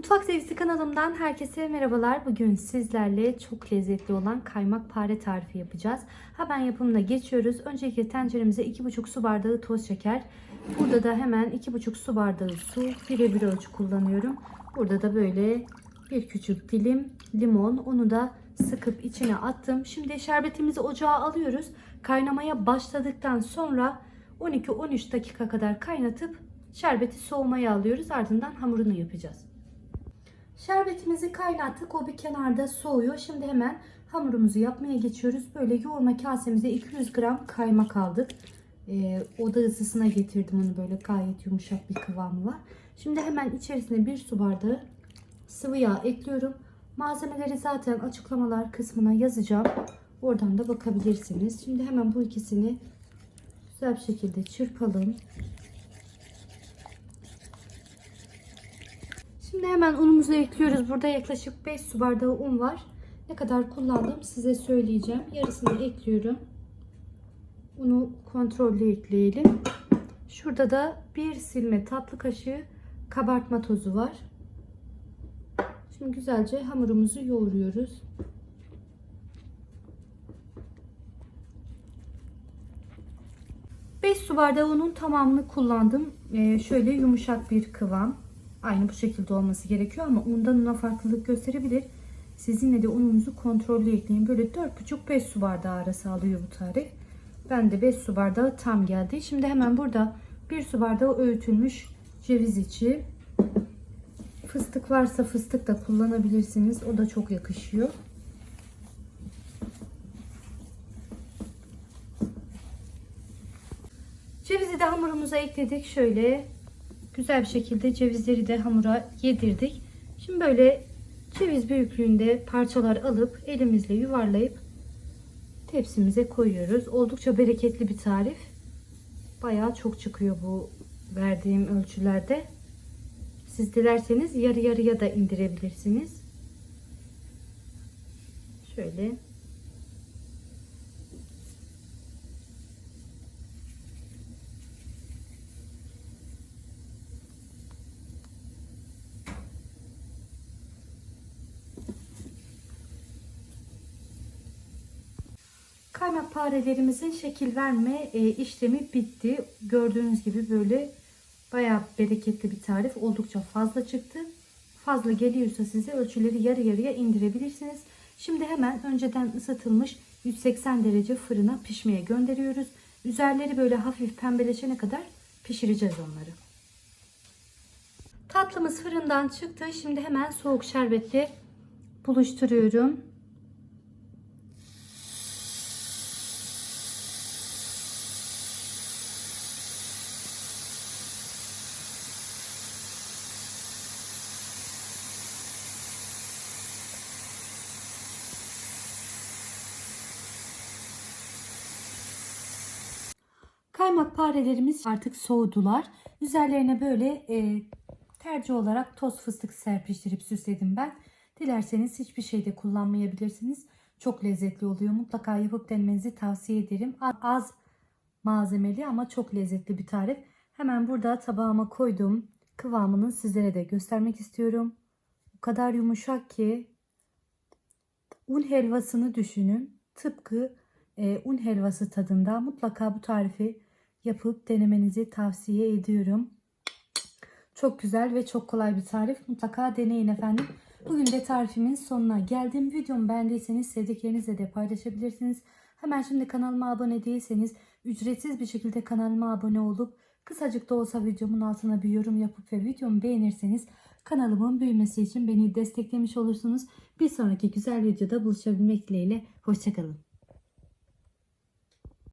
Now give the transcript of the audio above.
Mutfak Sevgisi kanalımdan herkese merhabalar. Bugün sizlerle çok lezzetli olan kaymak pare tarifi yapacağız. Hemen yapımına geçiyoruz. Öncelikle tenceremize 2,5 su bardağı toz şeker. Burada da hemen 2,5 su bardağı su. Birebir ölçü kullanıyorum. Burada da böyle bir küçük dilim limon. Onu da sıkıp içine attım. Şimdi şerbetimizi ocağa alıyoruz. Kaynamaya başladıktan sonra 12-13 dakika kadar kaynatıp şerbeti soğumaya alıyoruz. Ardından hamurunu yapacağız. Şerbetimizi kaynattık. O bir kenarda soğuyor. Şimdi hemen hamurumuzu yapmaya geçiyoruz. Böyle yoğurma kasemize 200 gram kaymak aldık. Ee, oda ısısına getirdim onu böyle gayet yumuşak bir kıvamı var. Şimdi hemen içerisine bir su bardağı sıvı yağ ekliyorum. Malzemeleri zaten açıklamalar kısmına yazacağım. Oradan da bakabilirsiniz. Şimdi hemen bu ikisini güzel bir şekilde çırpalım. Şimdi hemen unumuzu ekliyoruz. Burada yaklaşık 5 su bardağı un var. Ne kadar kullandım size söyleyeceğim. Yarısını ekliyorum. Unu kontrollü ekleyelim. Şurada da bir silme tatlı kaşığı kabartma tozu var. Şimdi güzelce hamurumuzu yoğuruyoruz. Beş su bardağı unun tamamını kullandım. Ee, şöyle yumuşak bir kıvam. Aynı bu şekilde olması gerekiyor ama undan una farklılık gösterebilir. Siz yine de ununuzu kontrollü ekleyin. Böyle 4,5-5 su bardağı arası alıyor bu tarif. Ben de 5 su bardağı tam geldi. Şimdi hemen burada 1 su bardağı öğütülmüş ceviz içi. Fıstık varsa fıstık da kullanabilirsiniz. O da çok yakışıyor. Cevizi de hamurumuza ekledik. Şöyle güzel bir şekilde cevizleri de hamura yedirdik. Şimdi böyle ceviz büyüklüğünde parçalar alıp elimizle yuvarlayıp tepsimize koyuyoruz. Oldukça bereketli bir tarif. Bayağı çok çıkıyor bu verdiğim ölçülerde. Siz dilerseniz yarı yarıya da indirebilirsiniz. Şöyle Kaymak parelerimizin şekil verme e, işlemi bitti. Gördüğünüz gibi böyle bayağı bereketli bir tarif. Oldukça fazla çıktı. Fazla geliyorsa size ölçüleri yarı yarıya indirebilirsiniz. Şimdi hemen önceden ısıtılmış 180 derece fırına pişmeye gönderiyoruz. Üzerleri böyle hafif pembeleşene kadar pişireceğiz onları. Tatlımız fırından çıktı. Şimdi hemen soğuk şerbetle buluşturuyorum. Kaymak parelerimiz artık soğudular. Üzerlerine böyle e, tercih olarak toz fıstık serpiştirip süsledim ben. Dilerseniz hiçbir şey de kullanmayabilirsiniz. Çok lezzetli oluyor. Mutlaka yapıp denemenizi tavsiye ederim. Az malzemeli ama çok lezzetli bir tarif. Hemen burada tabağıma koydum. Kıvamını sizlere de göstermek istiyorum. O kadar yumuşak ki un helvasını düşünün. Tıpkı e, un helvası tadında. Mutlaka bu tarifi yapıp denemenizi tavsiye ediyorum. Çok güzel ve çok kolay bir tarif. Mutlaka deneyin efendim. Bugün de tarifimin sonuna geldim. Videomu beğendiyseniz sevdiklerinizle de paylaşabilirsiniz. Hemen şimdi kanalıma abone değilseniz ücretsiz bir şekilde kanalıma abone olup kısacık da olsa videomun altına bir yorum yapıp ve videomu beğenirseniz kanalımın büyümesi için beni desteklemiş olursunuz. Bir sonraki güzel videoda buluşabilmek dileğiyle. Hoşçakalın.